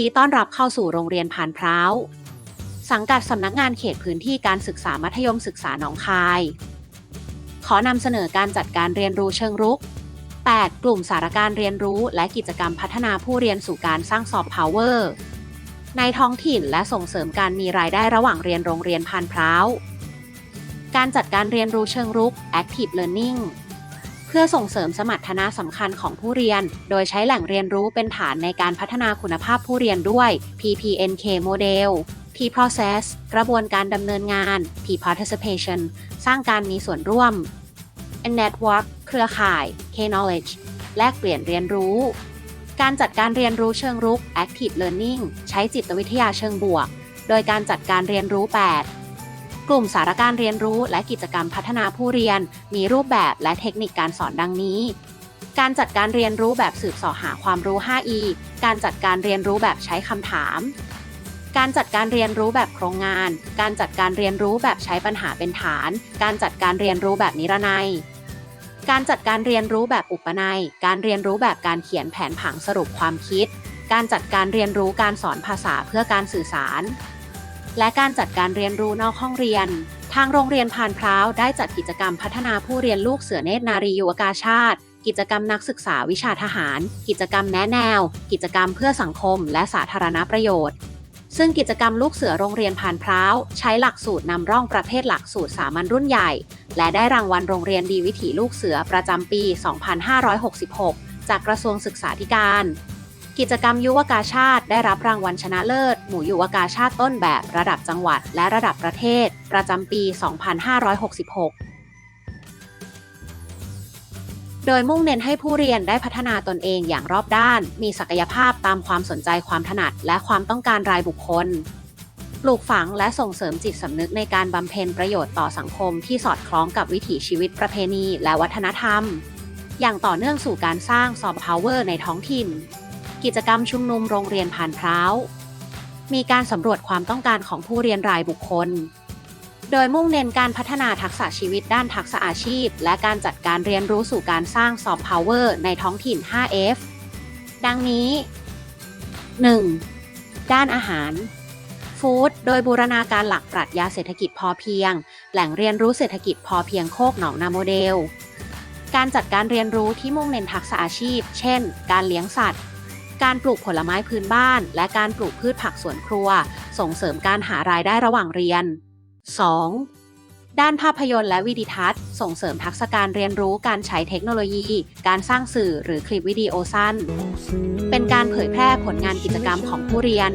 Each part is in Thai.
ดีต้อนรับเข้าสู่โรงเรียนพานพร้าว สังกัดสำนักงานเขตพื้นที่การศึกษามัธยมศึกษาหนองคาย ขอนำเสนอการจัดการเรียนรู้เชิงรุก 8 กลุ่มสารการเรียนรู้และกิจกรรมพัฒนาผู้เรียนสู่การสร้างซอฟต์พาวเวอร์ในท้องถิ่นและส่งเสริมการมีรายได้ระหว่างเรียนโรงเรียนพานพร้าว การจัดการเรียนรู้เชิงรุก Active Learning เพื่อส่งเสริมสมรรถนะสำคัญของผู้เรียน โดยใช้แหล่งเรียนรู้เป็นฐานในการพัฒนาคุณภาพผู้เรียนด้วย PPNK Model P Process กระบวนการดำเนินงาน P Participation สร้างการมีส่วนร่วม N Network เครือข่าย K Knowledge แลกเปลี่ยนเรียนรู้ การจัดการเรียนรู้เชิงรุก Active Learning ใช้จิตวิทยาเชิงบวก โดยการจัดการเรียนรู้ 8 กลุ่มสารการเรียนรู้และกิจกรรมพัฒนาผู้เรียน มีรูปแบบและเทคนิคการสอนดังนี้ การจัดการเรียนรู้แบบสืบเสาะหาความรู้ 5E การจัดการเรียนรู้แบบใช้คำถาม การจัดการเรียนรู้แบบโครงงาน การจัดการเรียนรู้แบบใช้ปัญหาเป็นฐาน การจัดการเรียนรู้แบบนิรนัยการจัดการเรียนรู้แบบอุปนัย การเรียนรู้แบบการเขียนแผนผังสรุปความคิด การจัดการเรียนรู้การสอนภาษาเพื่อการสื่อสาร และการจัดการเรียนรู้นอกห้องเรียน ทางโรงเรียนพานพร้าวได้จัดกิจกรรมพัฒนาผู้เรียนลูกเสือเนตรนารียุวกาชาติ กิจกรรมนักศึกษาวิชาทหาร กิจกรรมแนะแนว กิจกรรมเพื่อสังคม และสาธารณประโยชน์ ซึ่งกิจกรรมลูกเสือโรงเรียนพานพร้าวใช้หลักสูตรนำร่องประเภทหลักสูตรสามัญรุ่นใหญ่ และได้รางวัลโรงเรียนดีวิถีลูกเสือประจำปี 2566 จากกระทรวงศึกษาธิการ กิจกรรมยุวกาชาติได้รับรางวัลชนะเลิศ หมู่ยุวกาชาติต้นแบบระดับจังหวัดและระดับประเทศ ประจำปี 2566โดยมุ่งเน้นให้ผู้เรียนได้พัฒนาตนเองอย่างรอบด้าน มีศักยภาพตามความสนใจความถนัด และความต้องการรายบุคคล ปลูกฝังและส่งเสริมจิตสำนึกในการบำเพ็ญประโยชน์ต่อสังคมที่สอดคล้องกับวิถีชีวิตประเพณีและวัฒนธรรม อย่างต่อเนื่องสู่การสร้างซอฟต์พาวเวอร์ในท้องถิ่น กิจกรรมชุมนุมโรงเรียนผ่านพร้าว มีการสำรวจความต้องการของผู้เรียนรายบุคคล โดยมุ่งเน้นการพัฒนาทักษะชีวิตด้านทักษะอาชีพ และการจัดการเรียนรู้สู่การสร้างซอฟต์พาวเวอร์ในท้องถิ่น 5F ดังนี้ 1. ด้านอาหารฟู้ดโดยบูรณาการหลักปรัชญาเศรษฐกิจพอเพียง แหล่งเรียนรู้เศรษฐกิจพอเพียงโคกหนองนาโมเดล การจัดการเรียนรู้ที่มุ่งเน้นทักษะอาชีพ เช่น การเลี้ยงสัตว์ การปลูกผลไม้พื้นบ้าน และการปลูกพืชผักสวนครัว ส่งเสริมการหารายได้ระหว่างเรียน 2. ด้านภาพยนตร์และวิดิทัศน์ ส่งเสริมทักษะการเรียนรู้การใช้เทคโนโลยี การสร้างสื่อหรือคลิปวิดีโอสั้น เป็นการเผยแพร่ผลงานกิจกรรมของผู้เรียน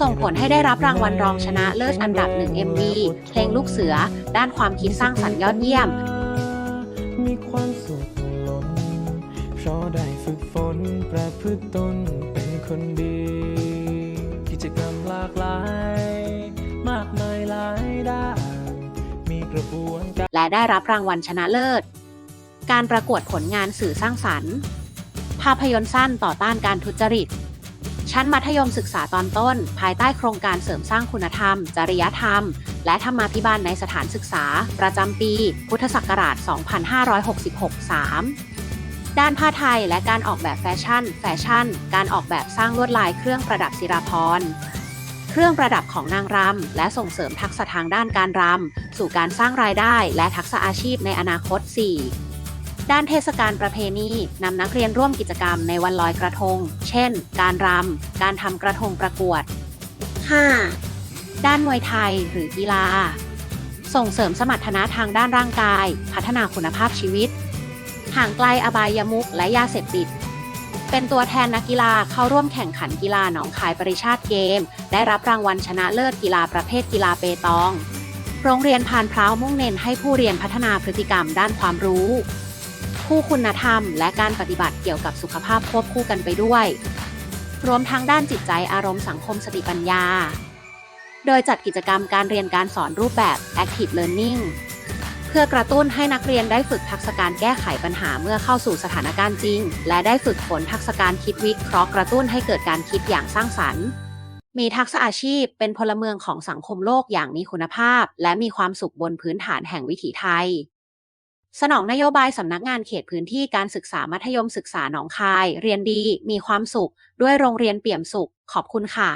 ส่งผลให้ได้รับรางวัลรองชนะเลิศอันดับ1 MV เพลงลูกเสือ ด้านความคิดสร้างสรรค์ยอดเยี่ยม มีความสุข เพราะได้ฝึกฝนประพฤติตนเป็นคนดี กิจกรรมหลากหลาย มากมายหลายด้านมีกระบวนการและได้รับรางวัลชนะเลิศ การประกวดผลงานสื่อสร้างสรรค์ ภาพยนตร์สั้นต่อต้านการทุจริต ชั้นมัธยมศึกษาตอนต้น ภายใต้โครงการเสริมสร้างคุณธรรม จริยธรรม และธรรมาภิบาลในสถานศึกษา ประจำปี พุทธศักราช 2566 3 ด้านผ้าไทยและการออกแบบแฟชั่น แฟชั่น การออกแบบสร้างลวดลายเครื่องประดับศิราพรเครื่องประดับของนางรำ และส่งเสริมทักษะทางด้านการรำ สู่การสร้างรายได้และทักษะอาชีพในอนาคต 4. ด้านเทศกาลประเพณีนำนักเรียนร่วมกิจกรรมในวันลอยกระทง เช่น การรำ การทำกระทงประกวด 5. ด้านมวยไทยหรือกีฬา ส่งเสริมสมรรถนะทางด้านร่างกาย พัฒนาคุณภาพชีวิต ห่างไกลอบายมุขและยาเสพติด เป็นตัวแทนนักกีฬาเข้าร่วมแข่งขันกีฬาหนองคายปริชาติเกม ได้รับรางวัลชนะเลิศกีฬาประเภทกีฬาเปตอง โรงเรียนพานพร้าวมุ่งเน้นให้ผู้เรียนพัฒนาพฤติกรรมด้านความรู้ ผู้คุณธรรม และการปฏิบัติเกี่ยวกับสุขภาพควบคู่กันไปด้วย รวมทั้งด้านจิตใจอารมณ์สังคมสติปัญญา โดยจัดกิจกรรมการเรียนการสอนรูปแบบ Active Learning เพื่อกระตุ้นให้นักเรียนได้ฝึกทักษะการแก้ไขปัญหาเมื่อเข้าสู่สถานการณ์จริง และได้ฝึกฝนทักษะการคิดวิเคราะห์กระตุ้นให้เกิดการคิดอย่างสร้างสรรค์ มีทักษะอาชีพเป็นพลเมืองของสังคมโลกอย่างมีคุณภาพ และมีความสุขบนพื้นฐานแห่งวิถีไทย สนองนโยบายสำนักงานเขตพื้นที่การศึกษามัธยมศึกษาหนองคาย เรียนดี มีความสุข ด้วยโรงเรียนเปี่ยมสุข ขอบคุณค่ะ